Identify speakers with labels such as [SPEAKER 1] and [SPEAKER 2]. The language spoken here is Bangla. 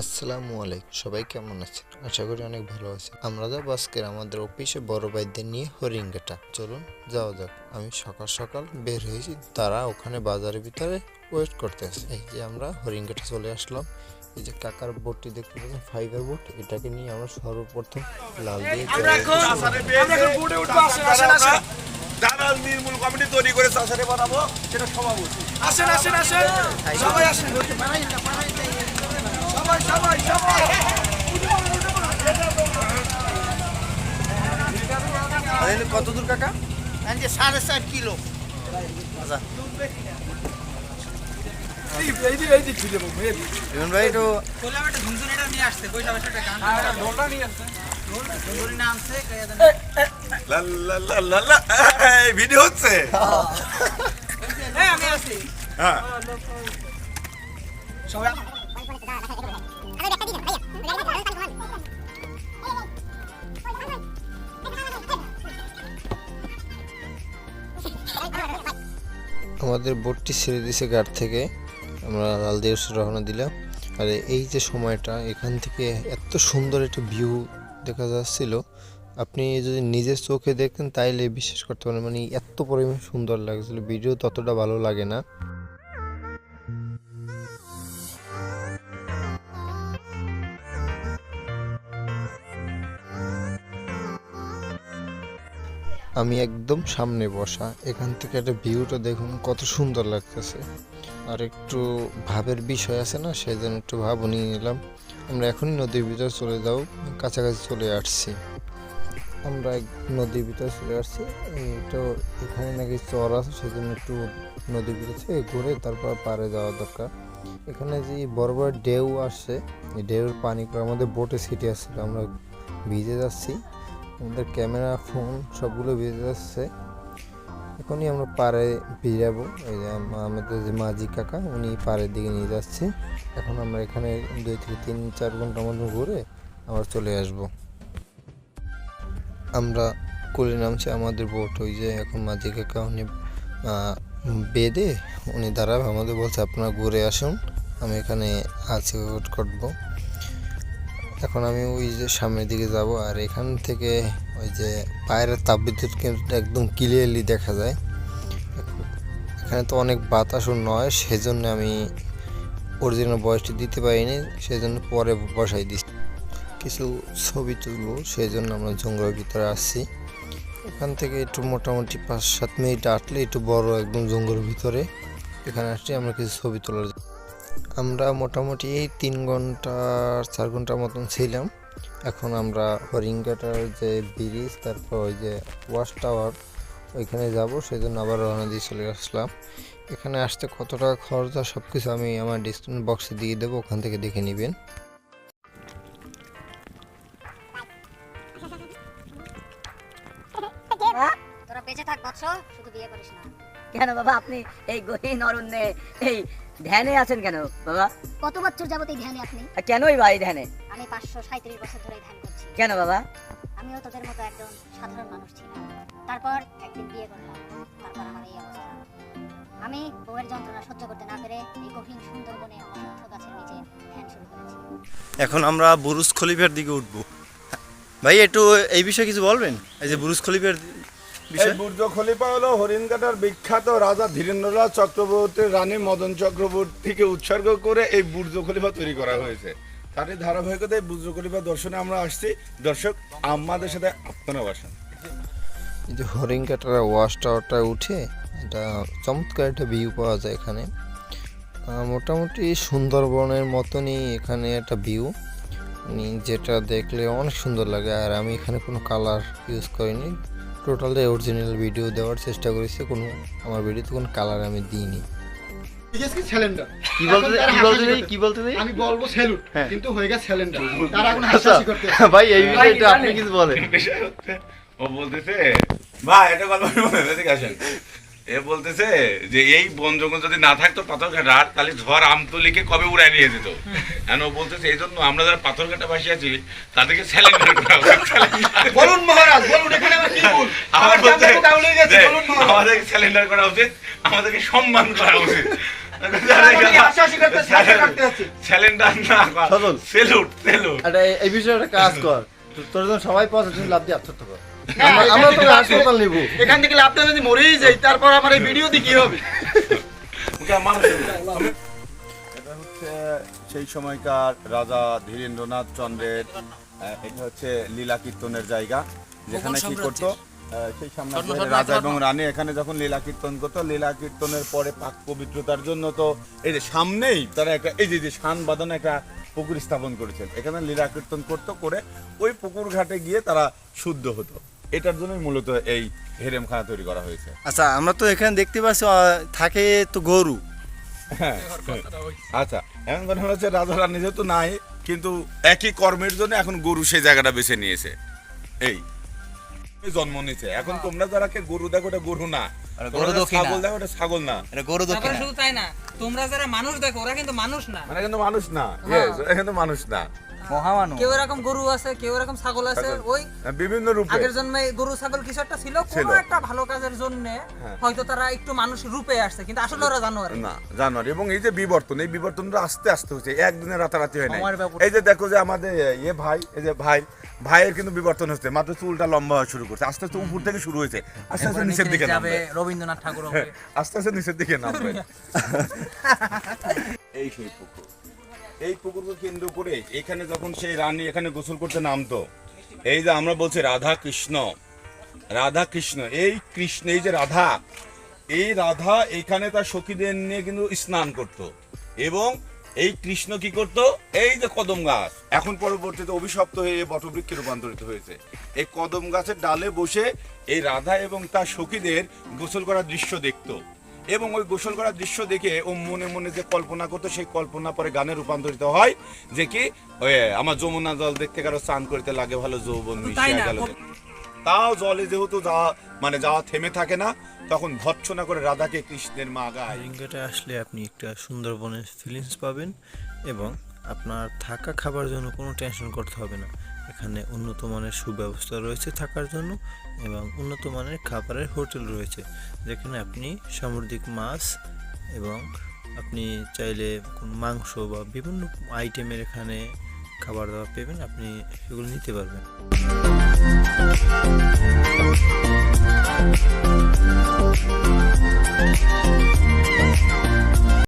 [SPEAKER 1] আসসালামু আলাইকুম। সবাই কেমন আছেন? আশা করি অনেক ভালো আছেন। আমরা যাব আজকের আমাদের অফিসে বড় ভাইদের নিয়ে হরিঙ্গাটা চলুন যাওয়া যাক। আমি সকাল সকাল বের হয়েছি। তারা ওখানে বাজারের ভিতরে ওয়েট করতে আছে। এই যে আমরা হরিঙ্গাটা চলে আসলাম। এই যে কাকার বোটটি দেখতে পাচ্ছেন ফাইবার বোট। এটাকে নিয়ে আমরা সর্বপ্রথম লাল দিয়ে।
[SPEAKER 2] দালাল নির্মূল কমিটি তৈরি করে চাষারে বানাবো। সেটা সভাপতি
[SPEAKER 3] আসেন আসেন আসেন। সবাই আসেন সবাই সবাই সবাই
[SPEAKER 2] কত দূর কাকা
[SPEAKER 3] যে সাড়ে চার কিলো। এই
[SPEAKER 2] ইমন ভাই একটু ভিডিও হচ্ছে? হ্যাঁ
[SPEAKER 3] সবাই
[SPEAKER 1] আমাদের বোটটি ছেড়ে দিয়েছে গার্ড থেকে। আমরা লালদিয়া রওনা দিলাম। আর এই যে সময়টা, এখান থেকে এত সুন্দর একটা ভিউ দেখা যাচ্ছিল। আপনি যদি নিজের চোখে দেখেন তাইলে বিশ্বাস করতে পারেন মানে এত পরিমাণ সুন্দর লাগছিল। ভিডিও ততটা ভালো লাগে না। আমি একদম সামনে বসা, এখান থেকে একটা ভিউটা দেখুন, কত সুন্দর লাগতেছে। আর একটু ভাবের বিষয় আছে না সেই জন্য একটু ভাবও নিয়ে নিলাম। আমরা এখনই নদীর ভিতরে চলে যাও, কাছাকাছি চলে আসছি। আমরা নদীর ভিতরে চলে আসছি তো এখানে নাকি চর আছে সেই জন্য একটু নদীর ভিতরে ঘুরে তারপর পাড়ে যাওয়া দরকার। এখানে যে বড় বড় ঢেউ আসছে ঢেউর পানিগুলো আমাদের বোটে ছিটে আসছিল, আমরা ভিজে যাচ্ছি। আমাদের ক্যামেরা, ফোন সবগুলো বেজে যাচ্ছে। এখনই আমরা পাড়ে ভিজাবো এই যে আমাদের যে মাঝি কাকা, উনি পাড়ের দিকে নিয়ে যাচ্ছে। এখন আমরা এখানে দুই থেকে তিন, চার ঘণ্টার মতো ঘুরে আবার চলে আসব। আমরা কোলে নামছি আমাদের বোট। ওই যে এখন মাঝি কাকা, উনি বেঁধে উনি দাঁড়াবে। আমাদের বলছে, আপনারা ঘুরে আসুন। আমি এখানে আছি করব এখন আমি ওই যে সামনের দিকে যাব, আর এখান থেকে ওই যে পায়ের তাপবিদ্যুৎ কেন্দ্রটা একদম ক্লিয়ারলি দেখা যায়। এখানে তো অনেক বাতাসও নয়, সেজন্য আমি অরিজিনাল বয়সটি দিতে পারিনি, সেজন্য পরে বসাই দিচ্ছি কিছু ছবি তুলবো সেই জন্য আমরা জঙ্গলের ভিতরে আসছি। এখান থেকে একটু মোটামুটি পাঁচ সাত মিনিট আসলে একটু বড় একদম জঙ্গলের ভিতরে। এখানে আসছি, আমরা কিছু ছবি তোলার জন্য। আমরা মোটামুটি এই তিন ঘণ্টা চার ঘণ্টার মতন ছিলাম। এখন আমরা হরিঙ্গাটার যে ব্রিজ তারপর ওই যে ওয়াশ টাওয়ার ওইখানে যাব সেই জন্য আবার রওনা দিয়ে চলে আসলাম। এখানে আসতে কত টাকা খরচ হয় সব কিছু আমি আমার ডিসক্রিপশন বক্সে দিয়ে দেবো ওখান থেকে দেখে নেবেন।
[SPEAKER 4] তোরা বেঁচে থাক শুধু বিয়ে করিস না।
[SPEAKER 5] কেন বাবা আপনি এই গহীন অরণ্যে এই ধ্যানে আছেন কেন বাবা?
[SPEAKER 4] কত বছর যাবত এই ধ্যানে আপনি?
[SPEAKER 5] আর কেনই বা এই ধ্যানে?
[SPEAKER 4] আমি পাঁচশো সাঁত্রিশ বছর ধরে ধ্যান করছি।
[SPEAKER 5] কেন বাবা?
[SPEAKER 4] আমিও তোদের মতো একজন সাধারণ মানুষ ছিলাম। তারপর একদিন বিয়ে করলাম। তারপর আমার এই অবস্থা। আমি বউয়ের যন্ত্রণা সহ্য করতে না পেরে এই গহীন সুন্দরবনে অসংখ্য গাছের নিচে ধ্যান শুরু করেছি।
[SPEAKER 6] এখন আমরা বুরুজ খলিফার দিকে উঠবো। ভাই একটু এই বিষয়ে কিছু বলবেন? এই যে বুরুজ খলিফার
[SPEAKER 2] এই বুর্জ খলিফা হলো হরিণঘাটার বিখ্যাত রাজা ধীরেন্দ্রনাথ চক্রবর্তীর রানী মদন চক্রবর্তীকে উৎসর্গ করে এই বুর্জ খলিফা তৈরি করা হয়েছে। তারই ধারাবাহিকতায় বুর্জ খলিফা দর্শনে আমরা আসছি। দর্শক আমাদের সাথে আপনারা
[SPEAKER 1] এই যে হরিঙ্গাটার ওয়াশ টাওয়ারটা উঠে এটা চমৎকার একটা ভিউ পাওয়া যায় এখানে। মোটামুটি সুন্দরবনের মতনই এখানে একটা ভিউ যেটা দেখলে অনেক সুন্দর লাগে। আর আমি এখানে কোনো কালার ইউজ করিনি। টোটালি অরিজিনাল ভিডিও দেওয়ার চেষ্টা করেছি কোনো আমার ভিডিওতে কোনো কালার আমি দিইনি।
[SPEAKER 6] কি বলতে কি বলতে কি বলতে
[SPEAKER 7] আমি বলব স্যালুট
[SPEAKER 6] হ্যাঁ।
[SPEAKER 7] কিন্তু হয়ে গেছে স্যালেন্ডার তার এখন
[SPEAKER 6] আচ্ছা
[SPEAKER 7] হাসাহাসি করতে
[SPEAKER 6] ভাই এই বিষয়ে আপনি কিছু বলেন।
[SPEAKER 2] ও বলতেছে ভাই এটা গল্প আসেন। এ বলতেছে যে এই বন জঙ্গল যদি না থাকতো পাথরঘাটার তাহলে ঝড় আমতলিকে কবে উড়াই নিয়ে যেত? ও বলতেছে এই জন্য আমরা যারা পাথরঘাটা বাসি আছি তাদেরকে স্যালেন্ডার করা
[SPEAKER 7] বলুন মহারাজ বলুন এখানে আমার কি
[SPEAKER 2] করা উচিত আমাদেরকে সম্মান করা উচিত।
[SPEAKER 6] এই- কাজ কর। তোর জন্য সবাই লাভ দিয়ে আত্মহত্যা কর। আমরা- হাসপাতাল
[SPEAKER 7] এখান থেকে যদি মরেই যাই তারপর আমার এই কি হবে?
[SPEAKER 2] এটা হচ্ছে সেই সময়কার রাজা ধীরেন্দ্রনাথ চন্দ্রের এটা হচ্ছে লীলা কীর্তনের জায়গা। যেখানে কি করতো? সেই সাম্রাজ্যের রাজা এবং রানী এখানে যখন লীলা কীর্তন করতো লীলা কীর্তনের পরে পাক পবিত্রতার জন্য তো এই যে সামনেই তারা একটা এই যে যে শান বাঁধানো একটা পুকুর স্থাপন করেছেন। এখানে লীলা কীর্তন করতো করে ওই পুকুর ঘাটে গিয়ে তারা শুদ্ধ হতো। এটার জন্যই মূলত এই হেরেমখানা তৈরি করা হয়েছে।
[SPEAKER 6] আচ্ছা আমরা তো এখানে দেখতে পাচ্ছি থাকে তো গরু।
[SPEAKER 2] হ্যাঁ আচ্ছা এখন কথা হচ্ছে রাজা রানী যেহেতু নাই কিন্তু একই কর্মের জন্য এখন গরু সেই জায়গাটা বেছে নিয়েছে। এই জন্ম নিয়েছে এখন তোমরা যারা গরু দেখো ওটা গরু না। গরু ছাগল দেখো ওটা ছাগল না।
[SPEAKER 6] এটা গরু
[SPEAKER 8] শুধু তাই না তোমরা যারা মানুষ দেখো ওরা কিন্তু মানুষ না।
[SPEAKER 2] মানে কিন্তু মানুষ না। কিন্তু মানুষ না।
[SPEAKER 6] মহামানব।
[SPEAKER 8] কেউ এরকম গরু আছে কেউ এরকম ছাগল আছে ওই
[SPEAKER 2] বিভিন্ন রূপে।
[SPEAKER 8] আগের জন্মে গরু ছাগল কিছু একটা ছিল। কোনো একটা ভালো কাজের জন্য হয়তো তারা একটু মানুষ রূপে আসছে কিন্তু আসলে ওরা জানোয়ার।
[SPEAKER 2] না জানুয়ারি। এবং এই যে বিবর্তন এই বিবর্তনটা আস্তে আস্তে হচ্ছে একদিনে রাতারাতি হয় না এই যে দেখো যে আমাদের ইয়ে ভাই এই যে ভাই ভাইয়ের কিন্তু বিবর্তন হচ্ছে মাত্র চুলটা লম্বা হওয়া শুরু করছে। আস্তে আস্তে উপর থেকে শুরু হয়েছে আস্তে আস্তে নিচের দিকে নামবে।
[SPEAKER 8] রবীন্দ্রনাথ ঠাকুর
[SPEAKER 2] আস্তে আস্তে নিচের দিকে নামবে। এই সেই পুকুর। এই পুকুরকে কেন্দ্র করে এখানে যখন সেই রানী এখানে গোসল করতে নামতো, এই যে আমরা বলছি রাধা কৃষ্ণ রাধা কৃষ্ণ, এই কৃষ্ণ, এই যে রাধা, এই রাধা এখানে তার সখীদের নিয়ে কিন্তু স্নান করত এবং এই কৃষ্ণ কি করত? এই যে কদম গাছ, এখন পরবর্তীতে অভিশপ্ত হয়ে বটবৃক্ষে রূপান্তরিত হয়েছে। এই কদম গাছের ডালে বসে এই রাধা এবং তার সখীদের গোসল করার দৃশ্য দেখতো। এবং ওই গোসল করার দৃশ্য দেখে ও মনে মনে যে কল্পনা করতো সেই কল্পনা পরে গানে রূপান্তরিত হয় যে কি আমার যমুনা জল দেখতে কারও স্নান করতে লাগে ভালো যৌবন মিশিয়ে গেল। তাও জলে যেহেতু যাওয়া মানে যাওয়া থেমে থাকে না তখন ভৎসনা করে রাধাকে কৃষ্ণের মা গায়
[SPEAKER 1] আসলে আপনি একটা সুন্দরবনের ফিলিংস পাবেন এবং আপনার থাকা খাবার জন্য কোনো টেনশন করতে হবে না। এখানে উন্নত মানের সুব্যবস্থা রয়েছে থাকার জন্য এবং উন্নত মানের খাবারের হোটেল রয়েছে। যেখানে আপনি সামুদ্রিক মাছ এবং আপনি চাইলে কোনো মাংস বা বিভিন্ন আইটেমের এখানে খাবার দাবার পেবেন, আপনি সেগুলো নিতে পারবেন।